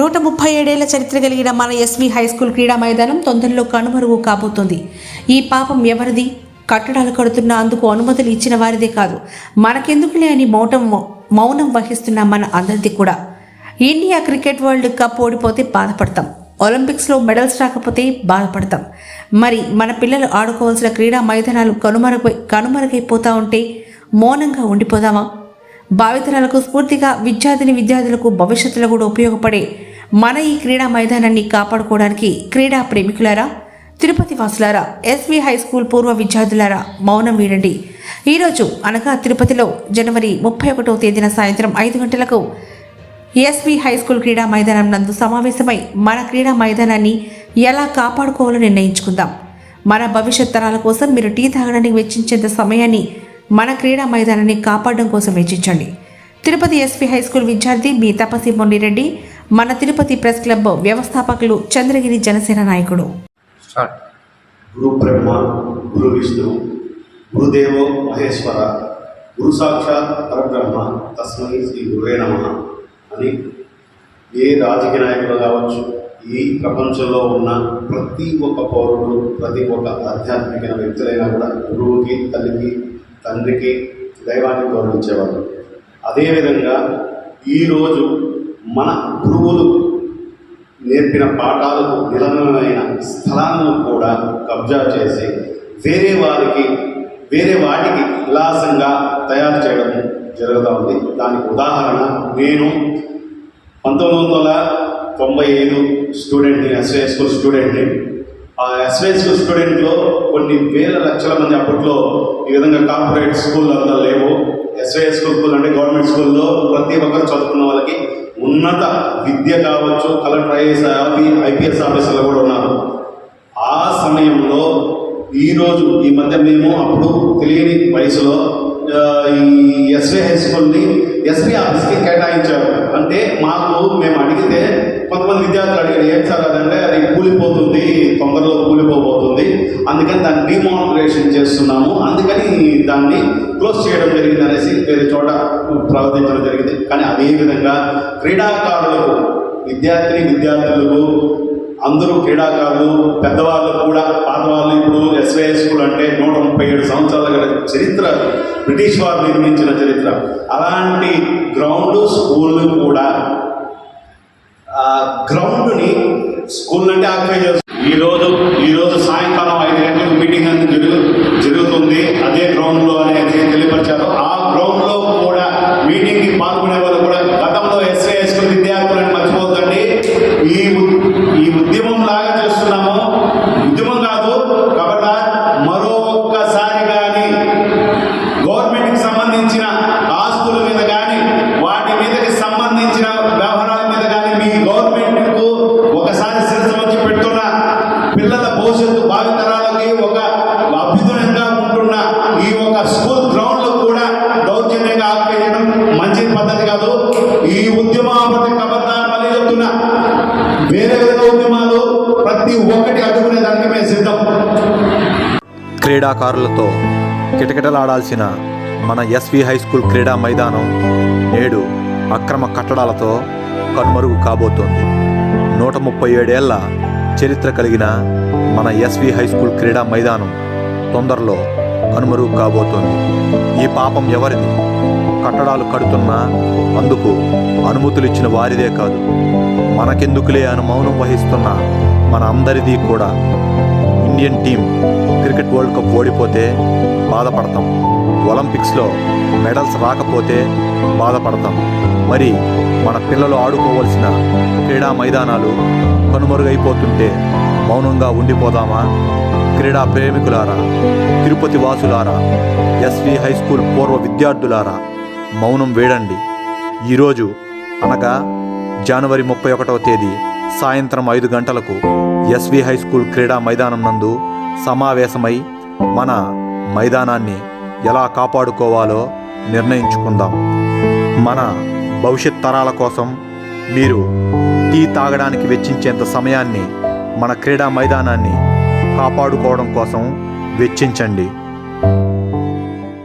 నూట ముప్పై ఏడేళ్ళ చరిత్ర కలిగిన మన ఎస్వి హై స్కూల్ క్రీడా మైదానం తొందరలో కనుమరుగు కాబోతుంది. ఈ పాపం ఎవరిది? కట్టడాలు కడుతున్న అందుకు అనుమతులు ఇచ్చిన వారిదే కాదు. మనకెందుకులే అని మౌనం మౌనం వహిస్తున్న మన అందరిది కూడా. ఇండియా క్రికెట్ వరల్డ్ కప్ ఓడిపోతే బాధపడతాం. ఒలింపిక్స్లో మెడల్స్ రాకపోతే బాధపడతాం. మరి మన పిల్లలు ఆడుకోవాల్సిన క్రీడా మైదానాలు కనుమరుగై కనుమరుగైపోతా ఉంటే మౌనంగా ఉండిపోదామా? భావితరాలకు స్ఫూర్తిగా విద్యార్థిని విద్యార్థులకు భవిష్యత్తులో కూడా ఉపయోగపడే మన ఈ క్రీడా మైదానాన్ని కాపాడుకోవడానికి క్రీడా ప్రేమికులారా తిరుపతి వాసులారా ఎస్వి హై స్కూల్ పూర్వ విద్యార్థులారా మౌనం వీడండి. ఈరోజు అనగా తిరుపతిలో జనవరి ముప్పై ఒకటో తేదీన సాయంత్రం ఐదు గంటలకు ఎస్వి హై స్కూల్ క్రీడా మైదానం నందు సమావేశమై మన క్రీడా మైదానాన్ని ఎలా కాపాడుకోవాలో నిర్ణయించుకుందాం. మన భవిష్యత్ తరాల కోసం మీరు టీ తాగడానికి వెచ్చించేంత సమయాన్ని మన క్రీడా మైదానాన్ని కాపాడడం కోసం వెచ్చించండి. తిరుపతి ఎస్వి హై స్కూల్ విద్యార్థి మీ తపసి మొండిరెడ్డి మన తిరుపతి ప్రెస్ క్లబ్ వ్యవస్థాపకులు చంద్రగిరి జనసేన నాయకుడు. గురు బ్రహ్మ గురు విష్ణు గురుదేవో మహేశ్వర గురు సాక్షాత్ పరబ్రహ్మ తస్మై శ్రీ గురువే నమ అని ఏ రాజకీయ నాయకులు కావచ్చు ఈ ప్రపంచంలో ఉన్న ప్రతి ఒక్క పౌరుడు ప్రతి ఒక్క ఆధ్యాత్మిక వ్యక్తులైనా కూడా గురువుకి తల్లికి తండ్రికి దైవాన్ని గౌరవించేవారు. అదేవిధంగా ఈరోజు మన గురువులు నేర్పిన పాఠాలకు నిలమైన స్థలాలను కూడా కబ్జా చేసి వేరే వారికి వేరే వాటికి విలాసంగా తయారు చేయడం జరుగుతూ ఉంది. దానికి ఉదాహరణ నేను పంతొమ్మిది వందల తొంభై ఐదు స్టూడెంట్ని ఎస్వై స్కూల్ స్టూడెంట్ని. ఆ ఎస్వై స్కూల్ స్టూడెంట్లో కొన్ని వేల లక్షల మంది అప్పట్లో ఈ విధంగా కార్పొరేట్ స్కూల్ అంతా లేవు. ఎస్వై స్కూల్ స్కూల్ అంటే గవర్నమెంట్ స్కూల్లో ప్రతి ఒక్కరు చదువుకున్న వాళ్ళకి ఉన్నత విద్య కావచ్చు కలెక్టర్ ఐఏఎస్ ఐపీఎస్ ఆఫీసర్లు కూడా ఉన్నారు. ఆ సమయంలో ఈరోజు ఈ మధ్య మేము అప్పుడు తెలియని వయసులో ఈ ఎస్ఏ హై స్కూల్ని ఎస్పీ ఆఫీస్కి కేటాయించారు. అంటే మాకు మేము అడిగితే కొంతమంది విద్యార్థులు అడిగారు ఏం సార్ అదంటే అది కూలిపోతుంది తొందరలో కూలిపోబోతుంది అందుకని దాన్ని డిమానిటరేషన్ చేస్తున్నాము అందుకని దాన్ని క్లోజ్ చేయడం జరిగింది అనేసి వేరే చోట ప్రవర్తించడం జరిగింది. కానీ అదేవిధంగా క్రీడాకారులకు విద్యార్థిని విద్యార్థులకు అందరూ క్రీడాకారులు పెద్దవాళ్ళు కూడా పాతవాళ్ళు ఇప్పుడు ఎస్వై స్కూల్ అంటే నూట ముప్పై ఏడు సంవత్సరాల గల చరిత్ర బ్రిటిష్ వారు నిర్మించిన చరిత్ర. అలాంటి గ్రౌండ్ స్కూళ్ళు కూడా గ్రౌండ్ని స్కూల్ అంటే ఆక్యుపై చేస్తుంది ఈ రోజు ఈ రోజు సాయంకాలం ఐదు గంటలకు మీటింగ్ అనేది జరుగు జరుగుతుంది. అదే గ్రౌండ్లో అనేది తెలియపరిచారు. ఆ గ్రౌండ్లో కూడా మీటింగ్కి పాల్గొనే వాళ్ళు కూడా గతంలో ఎస్ఐ స్కూల్ విద్యార్థులను మర్చిపోద్దండి. ఈ ఈ ఉద్యమం లాగా క్రీడాకారులతో కిటకిటలాడాల్సిన మన ఎస్వి హై స్కూల్ క్రీడా మైదానం నేడు అక్రమ కట్టడాలతో కనుమరుగు కాబోతోంది. నూట ముప్పై ఏడేళ్ళ చరిత్ర కలిగిన మన ఎస్వి హై స్కూల్ క్రీడా మైదానం తొందరలో కనుమరుగు కాబోతోంది. ఈ పాపం ఎవరిది? కట్టడాలు కడుతున్నా అందుకు అనుమతులు ఇచ్చిన వారిదే కాదు. మనకెందుకులే అని మౌనం వహిస్తున్న మన అందరిది కూడా Indian team cricket world cup ఓడిపోతే బాధపడతాం. ఒలింపిక్స్లో మెడల్స్ రాకపోతే బాధపడతాం. మరి మన పిల్లలు ఆడుకోవలసిన క్రీడా మైదానాలు కనుమరుగైపోతుంటే మౌనంగా ఉండిపోదామా? క్రీడా ప్రేమికులారా తిరుపతి వాసులారా ఎస్వి హై స్కూల్ పూర్వ విద్యార్థులారా మౌనం వేడండి. ఈరోజు అనగా జనవరి ముప్పై ఒకటవ తేదీ సాయంత్రం ఐదు గంటలకు ఎస్వి హై స్కూల్ క్రీడా మైదానం నందు సమావేశమై మన మైదానాన్ని ఎలా కాపాడుకోవాలో నిర్ణయించుకుందాం. మన భవిష్యత్ తరాల కోసం మీరు టీ తాగడానికి వెచ్చించేంత సమయాన్ని మన క్రీడా మైదానాన్ని కాపాడుకోవడం కోసం వెచ్చించండి.